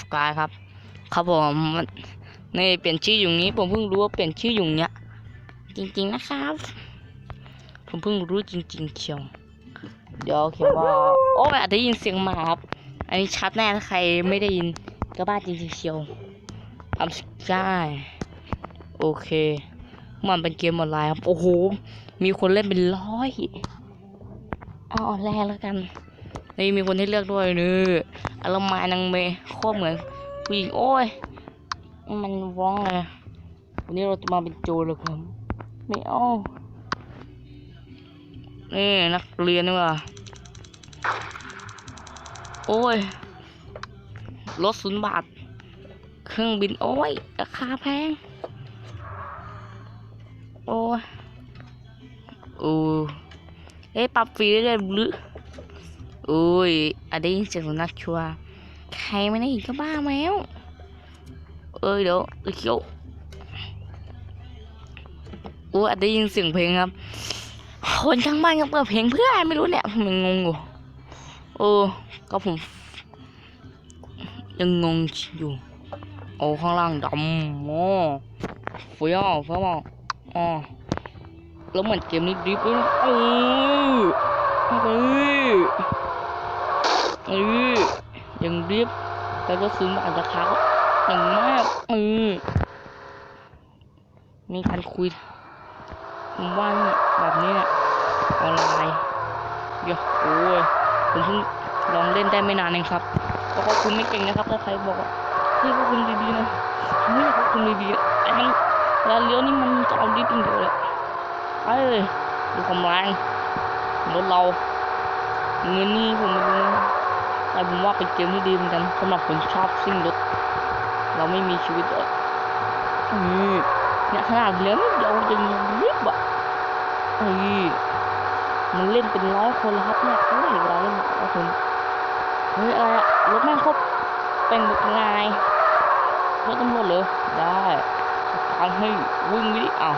สกายครับ ครับผมนี่เปลี่ยนชื่ออยู่นี้ ผมเพิ่งรู้ว่าเปลี่ยนชื่ออยู่เนี้ย จริงๆนะครับ ผมเพิ่งรู้จริง ๆ เชียว เดี๋ยวเขียนว่า โอ้ยอาจจะได้ยินเสียงหมาครับ อันนี้ชัดแน่ถ้าใครไม่ได้ยินก็บ้าจริงๆเชียวทำสกายโอเค มันเป็นเกมออนไลน์ครับ โอ้โห มีคนเล่นเป็นร้อยเอาออนไลน์แล้วกัน นี่มีคนให้เลือกด้วยเนื้ อารมณ์มานางเมย์โคตรเหมือนผู้หญิงโอ้ย มันร้องเลยวันนี้เราจะมาเป็นโจรเลยครับไม่เอานี่นักเรียนนี่ว่าโอ้ยรถศูนย์บาท เครื่องบินโอ้ยราคาแพง โอ้ยโอ้เอ๊ะปรับฟรีได้เลยหรือ อ้ยอาจได้ยินเสียงสุนัขชัวใครไม่ได้ยินก็บ้าแมวเอ้ยเดี๋ยวเขียวโอ้ยอาจได้ยินเสียงเพลงครับ คนข้างบ้านก็เปิดเพลงเพื่ออะไรไม่รู้เนี่ยผมยังงงอยู่โอ้ก็ผมยังงงอยู่โอ้ข้างล่างดำโอ้ฟี้ยวเฟี้ยวอ๋อแล้วเหมือนเกมนี้ดิฟต์ด้ยนะเออเฮ้ย เออยังเรียบแล้วก็ซื้อมาอาจจะค้าก็อย่างมากเออมีการคุยผมว่าเนี่ยแบบนี้เนี่ยออนไลน์เดี๋ยวโอ้ยผมเพิ่งลองเล่นได้ไม่นานเองครับก็ขอบคุณไม่เก่งนะครับถ้าใครบอกว่าเฮ้ยขอบคุณดีๆนะไม่กขอบคุณดีๆอะแต่มันเวลาเลี้ยวนี่มันจะเอาดิบอย่างเดียวเลยไปเลยดูความแรงรถเราเงินนี่ผมไม่รู้นะ แต่ผมว่าเป็นเกมที่ดีเหมือนกันสำหรับคนชอบซิ่งรถ เราไม่มีชีวิตเลยอือเนี่ยขนาดเลี้ยงนิดเดียวยังรีบอะเฮ้ยมันเล่นเป็นร้อยคนแล้วครับเนี่ยเฮ้ยเราเล่นร้อยคนเฮ้ยอะไรอะรถแม่งครบเป็นไงรถตำรวจเลยได้ทางให้วิ่งไปดิอ้าว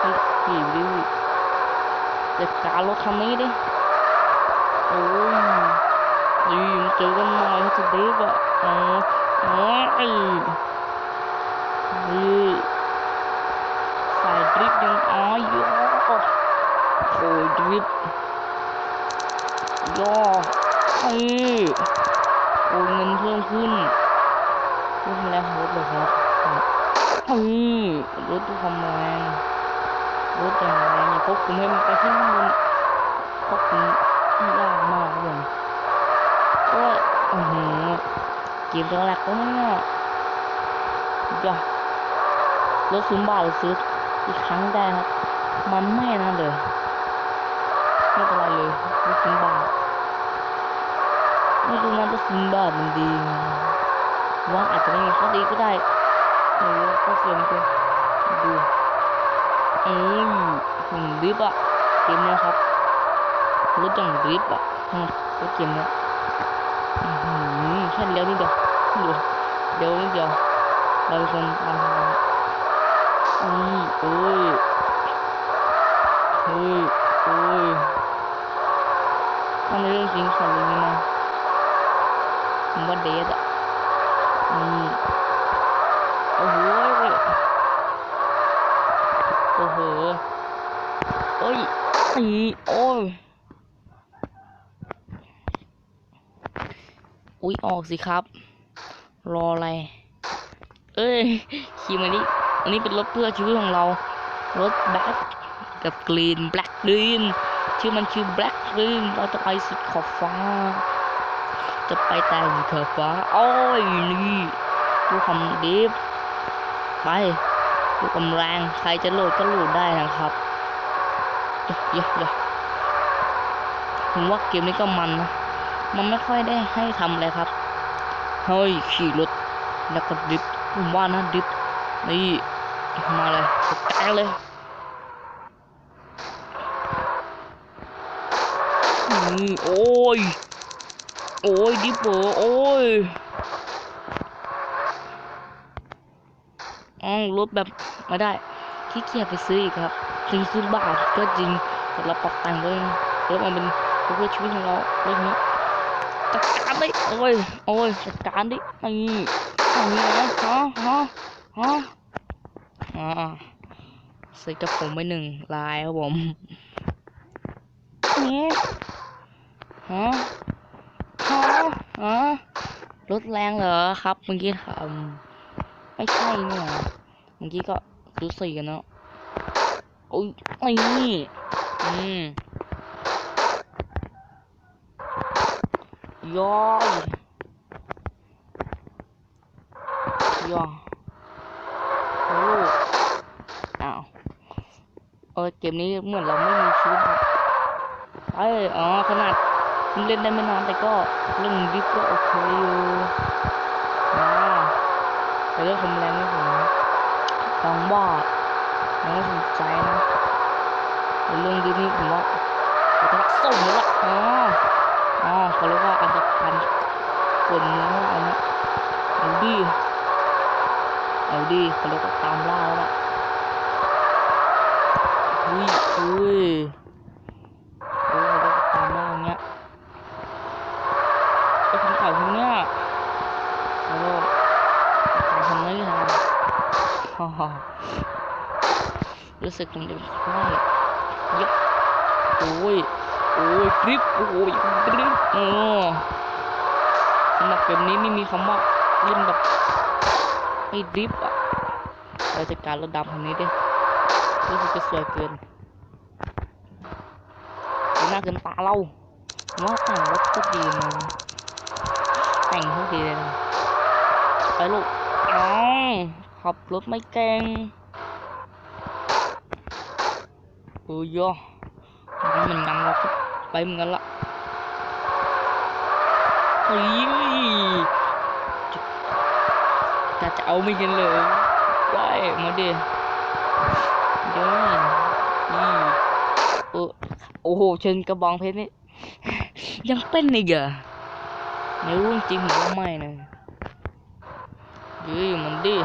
ให้ขี่ไปดิจัดการรถคันนี้ดิโอ้ย นี่มาเจอกันหน่อยจะดีกว่าอ๋ออ๋อไอ้นี่สายดริฟต์ยังอ๋อย่อโอ้ยดริฟต์ย่อไอ้โอ้เงินเพิ่มขึ้นเพิ่มแรงรถเลยครับไอ้รถดูความแรงรถอย่างแรงอย่าควบคุมให้มันไปที่ข้างบนควบคุมยากมากเลย โอ้ยโอ้โหเกมตัวแรกก็ไม่เนี่ยจ้ะรถซื้อบาทซื้ออีกครั้งได้ครับ มันไม่นะเลย ไม่เป็นไรเลยรถซื้อบาทไม่รู้นะรถซื้อบาทมันดีว่าอาจจะไม่มีข้อดีก็ได้เออก็เสียงตัวดูเอ้ยผมดริฟต์อะเกมนี้ครับรถอย่างดริฟต์อะรถเกมเนี้ย แค่เลี้ยวนิดเดียวดูเดี๋ยวนิดเดียวเราเป็นคนนำทางอุ้ยโอ้ยเฮ้ยโอ้ยถ้าในเรื่องจริงขอรู้นี่นะผมว่าเดทอะนี่โอ้โหโอ้โหโอ้ยโอ้ย อุ๊ยออกสิครับ รออะไร เอ้ยขี่มาดิอันนี้เป็นรถเพื่อชีวิตของเรา รถแบล็กกับกรีนแบล็กกรีนชื่อมันคือแบล็กกรีนเราจะไปสุดขอบฟ้า จะไปแต่สุดขอบฟ้าโอ้ยนี่ดูคำดิฟไปดูกำแรงใครจะโหลดก็โหลดได้นะครับเดี๋ยวเดี๋ยวเดี๋ยวผมว่าเกมนี้ก็มันนะ มันไม่ค่อยได้ให้ทำอะไรครับ เฮ้ยขี่รถแล้วก็ดิฟผมว่านะดิฟนี่มาเลยแตงเลยอืมโอ้ย โอ้ยดิฟเบอร์โอ้ยอ๋อรถแบบมาได้ขี้เกียจไปซื้ออีกครับถึงซื้อบาทก็จริงแต่เราปรับแต่งเลยรถมันเป็นรถเพื่อชีวิตของเรารถนี้ กจัดการดิโอ้ยโอ้ยจัดการดินี่นี่นะฮะฮะฮะอ่าซื้อกับผมไปหนึ่งลายครับผมนี่ฮะฮะฮะรถแรงเหรอครับเมื่อกี้ทำไม่ใช่เนี่ยเมื่อกี้ก็รู้สึกกันเนาะโอ้ยไอ้นี่อืม ย่อยย่อโอ้อ้าวเออเกมนี้เหมือนเราไม่มีชีวิตครับเอ้ยอ๋อขนาดเพิ่งเล่นได้ไม่นานแต่ก็เรื่องดิฟก็โอเคอยู่นะแต่เรื่องความแรงนี่ผมฟังว่ายังสนใจนะเรื่องดิฟนี่ผมว่าเราจะส่งแล้วล่ะอ๋อ อ๋อเขาเรียกว่าอันตรพันกลเนื้ออันนี้เอาดีเอาดีเขาเรียกว่าตามล่าแล้วล่ะเฮ้ยเฮ้ยโอ้เขาเรียกว่าตามล่าอย่างเงี้ยไอ้คนเก่าคนเนี้ยแล้วก็ตามทำไม่ทันฮ่าฮ่ารู้สึกมันจะเป็นไข้เยอะโอ้ย โอ้ยกริปโอ้ยกริปเออสำหรับเกมนี้ไม่มีคำว่าเล่นแบบไม่ดริปอะเราจะการรถดำคันนี้ดิรู้สึกจะสวยเกินหน้าเกินตาเราว่าแต่งรถก็ดีนะแต่งเขาดีเลยนะไปลูกอ้าวขับรถไม่เก่งเออย่อมันมันงันเราก ไปเหมือนกันละเฮ้ยจะจะเอาไม่กันเลยได้มาดิได้นี่เออโอ้โหเชิญกระบองเพชรนี่ ยังเป็นอีกเหรอไม่รู้จริงหรือไม่นะเฮ้ยมันดิ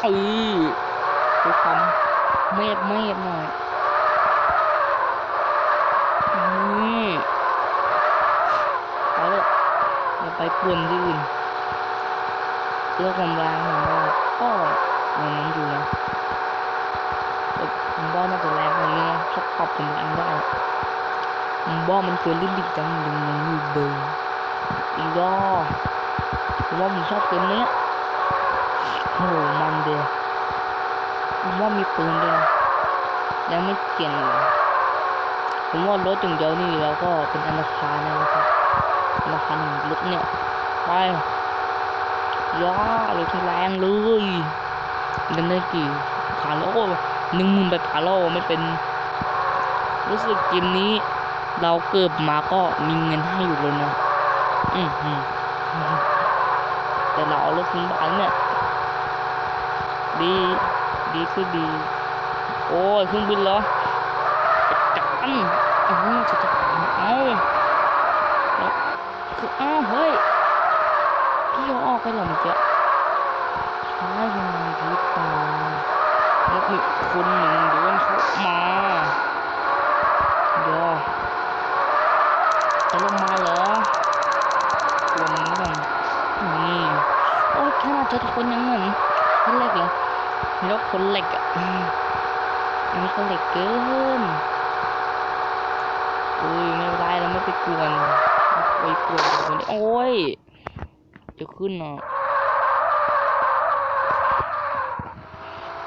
เอ้ยดูความเมฟเมฟหน่อย นี่ไปเลยอย่าไปป่วนที่อื่นเรื่องความแรงของเราก็อย่างนั้นอยู่นะแต่ผมว่าน่าจะแรงกว่านี้นะถ้าปรับผมแรงได้ผมว่ามันเกินลิมิตจังยังงงอยู่เบยอีกย่อผมว่าผมชอบเกมนี้โอ้โหมันเดียวผมว่ามีปืนเด้วยนะยังไม่เก่ยงเลย ผมว่ารถอย่างเดียวนี่เราก็เป็นอันดับพานนะครับอันดับพานหนึ่งรถเนี่ยไปย่ารถที่แรงเลยเดินได้กี่ขาโลหนึ่งหมื่นแปดขาโลไม่เป็น รู้สึกเกมนี้ เราเกิดมาก็มีเงินให้อยู่เลยนะอืมอืมแต่เราเอารถขึ้นบ้านเนี่ยดี ดีคือดี โอ้ยเครื่องบินเหรอ จัดการอ้าจะจัดการเอาแล้วคืออ้าวเฮ้ย พี่เขาออกไปเหรอเมื่อกี้ใช่ยังไงหรือเปล่าแล้วมีคนหนึ่งเดินเข้ามาเดี๋ยวจะลงมาเหรอตัวนี้ก่อนนี่โอ้ยขนาดเจอคนยังเหมือนคนเล็กเหรอแล้วคนเล็กอะมันนี้คนเล็กเกิน อุ้ยไม่เป็นไรเราไม่ไปกวนไปกวนคนนี้โอ้ยจะขึ้นเนาะ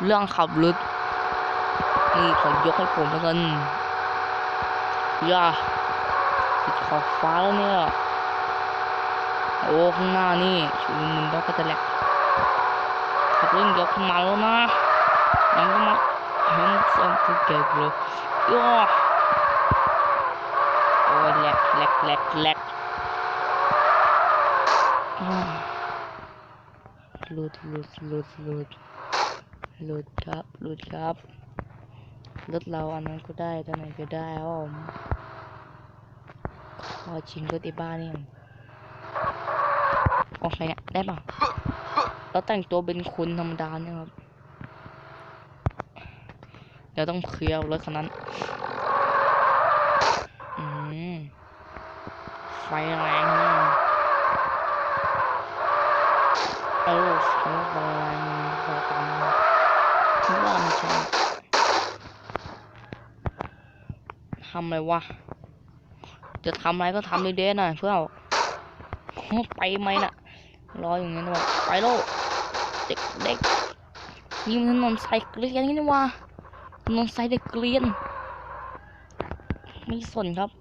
เรื่องขับรถนี่ขอยกให้ผมแล้วกันย่าติดขอบฟ้าแล้วเนี่ยโอ้ข้างหน้านี่ชูมือแล้วก็จะแหลกขับเร่งยกขึ้นมาแล้วนะยังก็มาเห็นส่งทุกแกเลยย่า อ้ยแหลกแหลกแหลกแหลกอ้าวหลุดหลุดหลุดหลุดหลุดครับหลุดครับรถเราอันนั้นก็ได้ตอนไหนก็ได้ครับผมขอชิงรถไอ้บ้านนี่ก่อนโอเคเนี่ยได้ป่ะเราแต่งตัวเป็นคุณธรรมดาเนี่ยครับ เดี๋ยวต้องเคลียร์รถคันนั้น อืมฟแรงนะเออใช้ไฟแรงพอกันคิดว่าไม่ใช่ทำอะไรวะ จะทำอะไรก็ทำดีๆหน่อยเพื่อนไปไหมน่ะ รออย่างนี้นะวะไปโลกเด็กเด็กนี่มันถนนสายเกลียนนี่วะถนนสายเด็กเกลียน ไม่สนครับ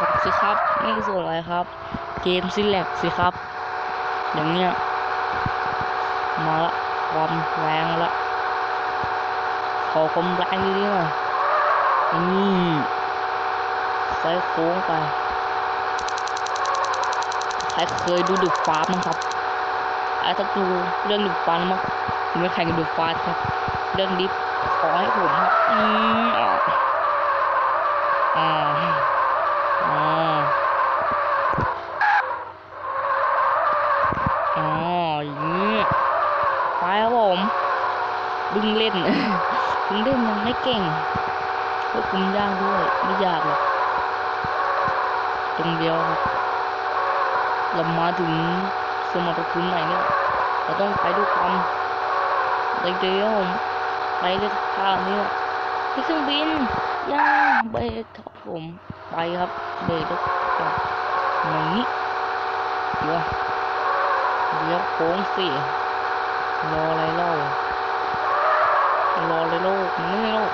กลับสิครับไม่ส่วนอะไรครับ เกมซิแลกสิครับ อย่างเงี้ยมาละความแรงละขอความแรงดีๆหน่อยนี่ใส่โค้งไปใครเคยดูดุฟ้ามั้งครับไอ้ถ้าดูเรื่องดุฟ้ามั้งไม่แข่งกับดุฟ้าครับ เรื่องดิฟขอให้ผมครับอืมอ่าอ่า อ๋ออย่างนี้ไปครับผมดึงเล่นดึงเล่นยังไม่เก่งควบคุมยากด้วยไม่ยากหรอกตรงเดียวครับเรามาถึงสมรภูมิไหนเนี่ยเราต้องไปด้วยความเดียวผมไปด้วยท่านี้ที่เครื่องบินย่าเบรกครับผม ไปครับเบรกแล้วก็อย่างนี้เดี๋ยวเดี๋ยวโค้งสิรออะไรเล่ารออะไรโลกมันไม่โลก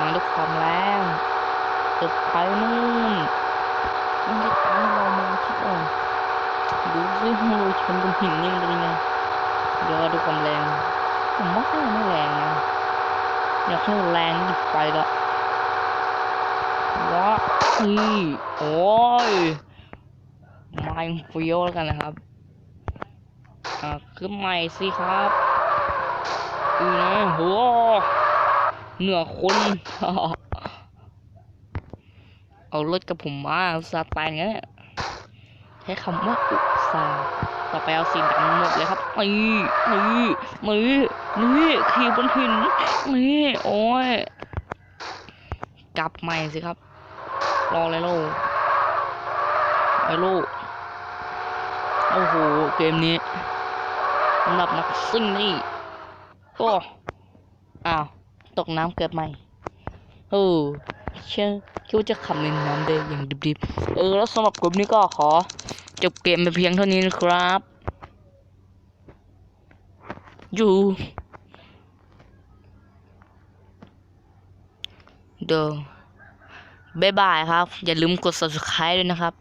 มาด้วยความแรงจะไปนู่นมันจะทำให้เรามองคิดอ่อนดูสิเราชนบนหินนี่มันเป็นยังไงเดี๋ยวดูความแรงผมว่าแค่ไม่แรงนะอยากให้แรงไปละ ว้าอีโอ้ยไมายังเฟี้ยวแล้วกันนะครับอ่าขึ้นใหม่สิครับอือนะโหเหนือคนเอารถกับผมมาอุตสาต่งนเนี่ยใช้คำว่าอุตสาต่อไปเอาสีดำหมดเลยครับนี่นี่นี่นี่ขี่บนหินนี่โอ้ยกลับใหม่สิครับ รออะไรโลกไอ้ลูกโอ้โห เกมนี้สำหรับนักซิ่งนี่โอ้อ้าว ตกน้ำเกิดใหม่เออเชื่อคิดว่าจะขับในน้ำได้อย่างดิบๆ เออ แล้วสำหรับกลุ่มนี้ก็ขอ จบเกมไปเพียงเท่านี้นะครับ อยู่เดอ บ๊ายบายครับ อย่าลืมกด subscribe ด้วยนะครับ